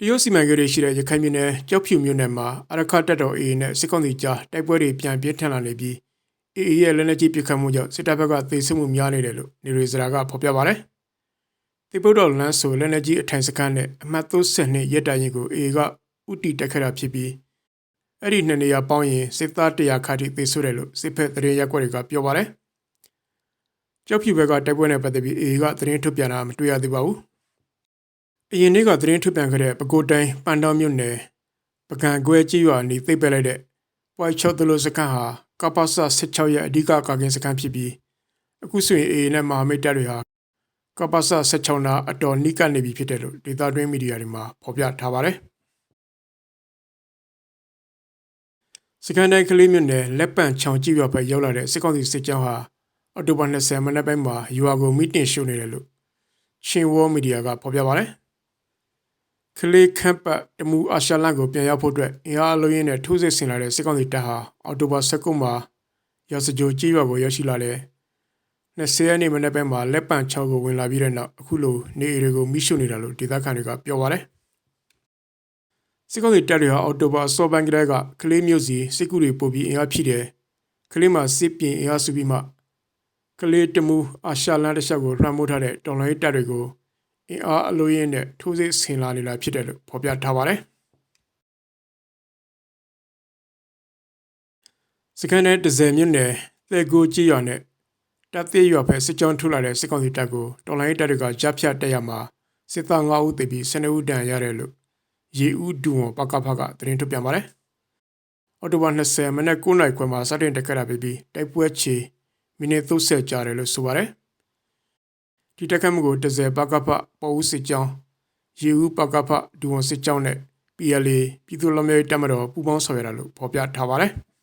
တရုတ်စီမံကိန်းတွေရှိတဲ့ရခိုင်ပြည်နယ်ကြောက်ဖြူမြို့နယ်မှာအရခတက်တော် AA နဲ့စစ်ကောင်စီကြားတိုက်ပွဲတွေပြန်ပြင်းထန်လာနေပြီး AA ရဲ့လက်နက်ကြီးပစ်ခတ်မှုကြောင့်စစ်တပ်ဘက်ကသေဆုံးမှုများနေတယ်လို့နေရီစရာကဖော်ပြပါတယ်။တိပုတ်တော်လမ်းဆိုလက်နက်ကြီးအထိုင်စခန်းနဲ့အမှတ်32ရက်တိုင်ရင်ကို AA ကဥတီတက်ခဲ့တာဖြစ်ပြီးအဲ့ဒီနှစ်နေရာပေါင်းရင်စစ်သား100ခါထိသေဆုံးတယ်လို့စစ်ဖက်သတင်းရက်ကွက်တွေကပြောပါတယ်။ကြောက်ဖြူဘက်ကတိုက်ပွဲနဲ့ပတ်သက်ပြီး AA ကသတင်းထုတ်ပြန်တာမတွေ့ရသေးပါဘူး။ အရင်နေ့ကသတင်းထုတ်ပြန်ခဲ့တဲ့ပဲခူးတိုင်းပန်တောင်းမြို့နယ်ပကံကွဲကြီးရွာနီသိပ်ပက်လိုက်တဲ့ပွိုင်ချော့တလို့စခန်းဟာကပ္ပစ16ရဲ့အဓိကကာကင်းစခန်းဖြစ်ပြီးအခုဆိုရင် AA နဲ့မဟာမိတ်တပ်တွေဟာကပ္ပစ16နာအတော်နိကနေပြီဖြစ်တယ်လို့ဒေတာတွင်းမီဒီယာတွေမှာဖော်ပြထားပါတယ်စကန်တိုင်းကလေးမြို့နယ်လက်ပံချောင်ကြည့်ရွာဘက်ရောက်လာတဲ့စစ်ကောင်စီစစ်ကြောင်းဟာအော်တိုဘာ20မနက်ပိုင်းမှာရွာကိုမီတင်ရှို့နေတယ်လို့ရှင်ဝေါ်မီဒီယာကဖော်ပြပါတယ် ကလေးခန့်ပတ်တမူအာရှလန်ကိုပြန်ရောက်ဖို့အတွက်အင်အားအလုံးရင်းနဲ့ထိုးစစ်ဆင်လာတဲ့စစ်ကောင်စီတပ်ဟာအော်တိုဘာ19မှာရာစကြိုကြီးရွာကိုရောက်ရှိလာတယ်။20ရက်နေ့မနေ့ပိုင်းမှာလက်ပံ6ကိုဝင်လာပြီးတဲ့နောက်အခုလိုနေအေတွေကိုမိရှုနေတာလို့ဒေသခံတွေကပြောပါတယ်။စစ်ကောင်စီတပ်တွေဟာအော်တိုဘာစောပိုင်းကလေးကကလေးမျိုးစီစစ်ကူတွေပို့ပြီးအင်အားဖြည့်တယ်။ကလေးမှာစစ်ပြင်အင်အားစုပြီးမှကလေးတမူအာရှလန်တစ်ချက်ကိုလွှမ်းမိုးထားတဲ့တော်လိုင်းတပ်တွေကို အင်အားအလိုရင်းနဲ့ထိုးစစ်ဆင်လာနေတာဖြစ်တယ်လို့ဖော်ပြထားပါတယ်။စကန်နယ်ဒဇယ်မြို့နယ်သေကိုကြီးရွာနဲ့တပ်သေးရွာဖက်စစ်ကြောင်းထုတ်လာတဲ့စစ်ကောင်စီတပ်ကိုတော်လိုင်းတပ်တွေကကြားဖြတ်တက်ရမှာစစ်သား9ဦးသေပြီး12ဦးဒဏ်ရာရတယ်လို့ရေဦးဒူဝပကဖကသတင်းထုတ်ပြန်ပါတယ်။အော်တိုဘာ20မိနစ်9နာရီခွဲမှာစတင်တက်ခဲ့တာဖြစ်ပြီးတိုက်ပွဲချီမိနစ်30ကြာတယ်လို့ဆိုပါတယ်။ ဒီတက်ခတ်မှုကိုတဇယ်ပကဖပေါ်ဦးစစ်ကြောင်းရေဦးပကဖဒူဝန်စစ်ကြောင်းနဲ့ PLA ပြည်သူ့လူမျိုးတပ်မတော်ပူးပေါင်းဆောင်ရွက်တာလို့ဖော်ပြထားပါတယ်။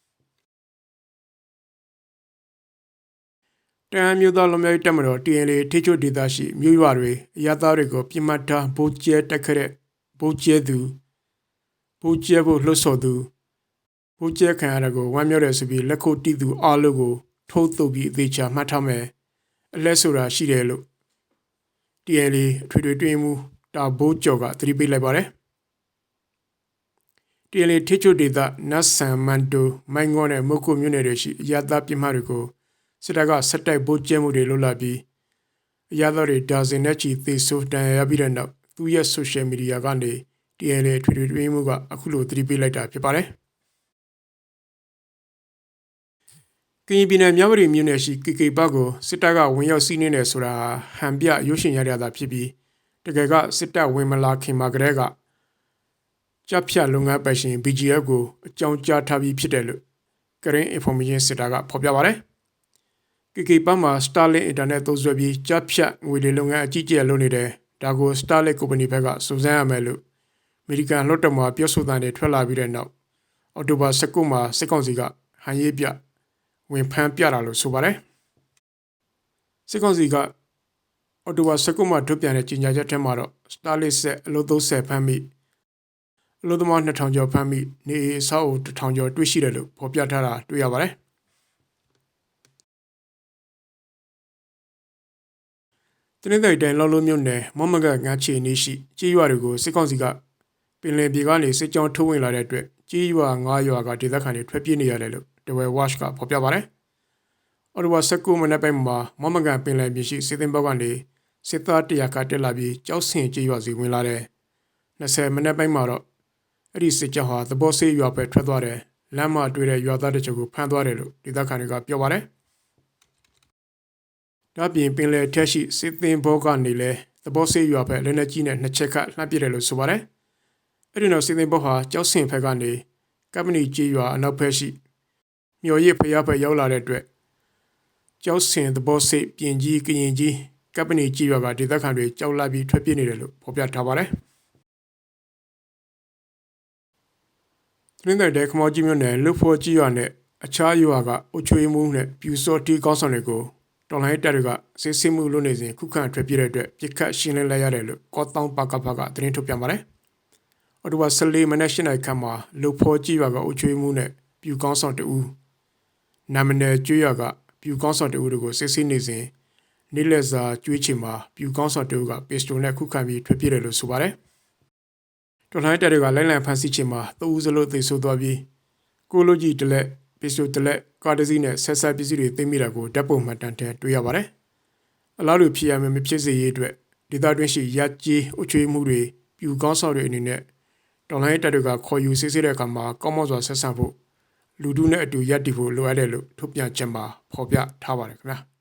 တန်မျိုးသားလူမျိုးတပ်မတော် TNL ထိချုပ်ဒေသရှိမြို့ရွာတွေအရသားတွေကိုပြစ်မှတ်ထားဗိုလ်ကျဲတက်ခဲ့တဲ့ဗိုလ်ကျဲသူဗိုလ်ကျဲဖို့လှုပ်ဆော်သူဗိုလ်ကျဲခံရတဲ့ကိုဝမ်းမြောက်တဲ့ဆိုပြီးလက်ခုပ်တီးသူအားလုံးကိုထိုးတုပ်ပြီးအသေးချာမှတ်ထားမယ်အလက်ဆိုတာရှိတယ်လို့ TNL အထွေထွေတွင်းမှုတာဘိုးကျော်ကသတိပေးလိုက်ပါတယ်။ TNL ထိချုပ်ဒေသနတ်ဆန်မန်တိုမိုင်းငေါနဲ့မုတ်ကုမြို့နယ်တွေရှိအရသာပြမတွေကိုစစ်တပ်ကဆက်တိုက်ဗိုးကျဲမှုတွေလုပ်လာပြီးအရသာတွေဒါဇင်နဲ့ချီသေဆုံးတန်ရာရပြီးတဲ့နောက်သူရဲ့ social media ကနေ TNL ထွေထွေတွင်းမှုကအခုလိုသတိပေးလိုက်တာဖြစ်ပါတယ်။ ရင်ပြည်နယ်မြဝတီမြို့နယ်ရှိကေကေဘကိုစစ်တပ်ကဝင်ရောက်စီးနင်းတယ်ဆိုတာဟန်ပြရုပ်ရှင်ရရတာဖြစ်ပြီးတကယ်ကစစ်တပ်ဝင်မလာခင်မှာကတည်းကကြဖြတ်လုပ်ငန်းပိုင်ရှင် BGF ကိုအကြောင်းကြားထားပြီးဖြစ်တယ်လို့ Green Information စစ်တပ်ကဖော်ပြပါတယ်။ KK ဘတ်မှာ Starlink Internet သုံးစွဲပြီးကြဖြတ်ငွေတွေလုပ်ငန်းအကြီးကျယ်လုပ်နေတယ်ဒါကို Starlink Company ဘက်ကစုံစမ်းရမယ်လို့အမေရိကန်လွှတ်တော်မှာပြောဆိုတဲ့ထွက်လာပြီးတဲ့နောက်အော်တိုဘာ19မှာစစ်ကောင်စီကဟန်ရေးပြ ဝင်ဖမ်းပြတာလို့ဆိုပါတယ်စစ်ကောင်စီကအော်တိုဘာ19မှာထုတ်ပြန်တဲ့ကြေညာချက်ထဲမှာတော့ Starlink ဆက်အလို့30ဖမ်းမိအလို့သမား2000ကျော်ဖမ်းမိနေအဆောက်အဦ1000ကျော်တွေ့ရှိတယ်လို့ဖော်ပြထားတာတွေ့ရပါတယ်တနင်္သာရီတိုင်းလော်လုံးမြို့နယ်မောမကငါချီနေရှိကြေးရွာတွေကိုစစ်ကောင်စီကပင်လယ်ပြေကနေစစ်ကြောင်းထုတ်ဝင်လာတဲ့အတွက်ကြေးရွာ9ရွာကဒေသခံတွေထွက်ပြေးနေရတယ်လို့ တဝဲဝါ့ချ်ကဖော်ပြပါတယ်။အော်တိုဝါ19မိနစ်ပိုင်းမှာမမကန်ပင်လယ်ပြင်ရှိစစ်သင်္ဘောကနေစစ်သားတရာကတက်လာပြီးကြောက်စင်ကြေးရွာစီဝင်လာတယ်။20မိနစ်ပိုင်းမှာတော့အဲ့ဒီစစ်ကြောင်းဟာသဘောဆေးရွာပဲထွက်သွားတယ်။လမ်းမှာတွေ့တဲ့ရွာသားတချို့ကိုဖမ်းသွားတယ်လို့ဒေသခံတွေကပြောပါတယ်။ဒါပြင်ပင်လယ်ထက်ရှိစစ်သင်္ဘောကနေလဲသဘောဆေးရွာပဲလက်နက်ကြီးနဲ့နှစ်ချက်ခတ်လှမ်းပစ်တယ်လို့ဆိုပါတယ်။အဲ့ဒီနောက်စစ်သင်္ဘောဟာကြောက်စင်ဖက်ကနေကပ္ပဏီကြေးရွာအနောက်ဖက်ရှိ မျော်ရစ်ဖျားဖက်ရောက်လာတဲ့အတွက်ကြောက်စင်သဘောစိတ်ပြင်ကြီးကရင်ကြီးကပ္ပဏီကြီးရွာကဒေသခံတွေကြောက်လာပြီးထွက်ပြေးနေတယ်လို့ဖော်ပြထားပါတယ်။တင်းတဲ့တဲ့ခမောကြီးမြို့နယ်လူဖို့ကြီးရွာနဲ့အခြားရွာကအုတ်ချွေးမှုနဲ့ပြူစောတီကောင်းဆောင်တွေကိုတော်လိုင်းတပ်တွေကစစ်စစ်မှုလုပ်နေစဉ်ခုခံထွက်ပြေးတဲ့အတွက်ပြစ်ခတ်ရှင်းလင်းလိုက်ရတယ်လို့ကောတောင်းပါကဖကသတင်းထုတ်ပြန်ပါတယ်။အော်တိုဘာ14မိနစ်၈နာရီခန့်မှာလူဖို့ကြီးရွာကအုတ်ချွေးမှုနဲ့ပြူကောင်းဆောင်တူ နာမနယ်ကျွေးရကပြူကောင်းဆောင်တအုပ်တို့စစ်ဆေးနေစဉ်နေ့လက်စာကျွေးချင်မှာပြူကောင်းဆောင်တအုပ်ကပစ္စတိုနဲ့ခုခံပြီးထွက်ပြေးတယ်လို့ဆိုပါတယ်။တတော်လိုင်းတပ်တွေကလိုင်းလံဖမ်းဆီးခြင်းမှာတအူးစလို့သေဆိုသွားပြီးကိုလိုကြီးတလက်ပစ္စတိုတလက်ကားတစ်စီးနဲ့ဆက်ဆက်ပစ္စည်းတွေသိမ်းမိတာကိုဓာတ်ပုံမှတ်တမ်းထဲတွေ့ရပါတယ်။အလားတူဖြစ်ရမယ်မဖြစ်စေရေးအတွက်ဒေသတွင်းရှိရက်ကြီးအချွေးမှုတွေပြူကောင်းဆောက်တွေအနေနဲ့တော်လိုင်းတပ်တွေကခေါ်ယူစစ်ဆေးတဲ့အခါမှာကောင်းမွန်စွာဆက်ဆံဖို့ လူထုနဲ့အတူရပ်တည်ဖို့လိုအပ်တယ်လို့ထုတ်ပြန်ချက်မှာဖော်ပြထားပါတယ်ခင်ဗျာ။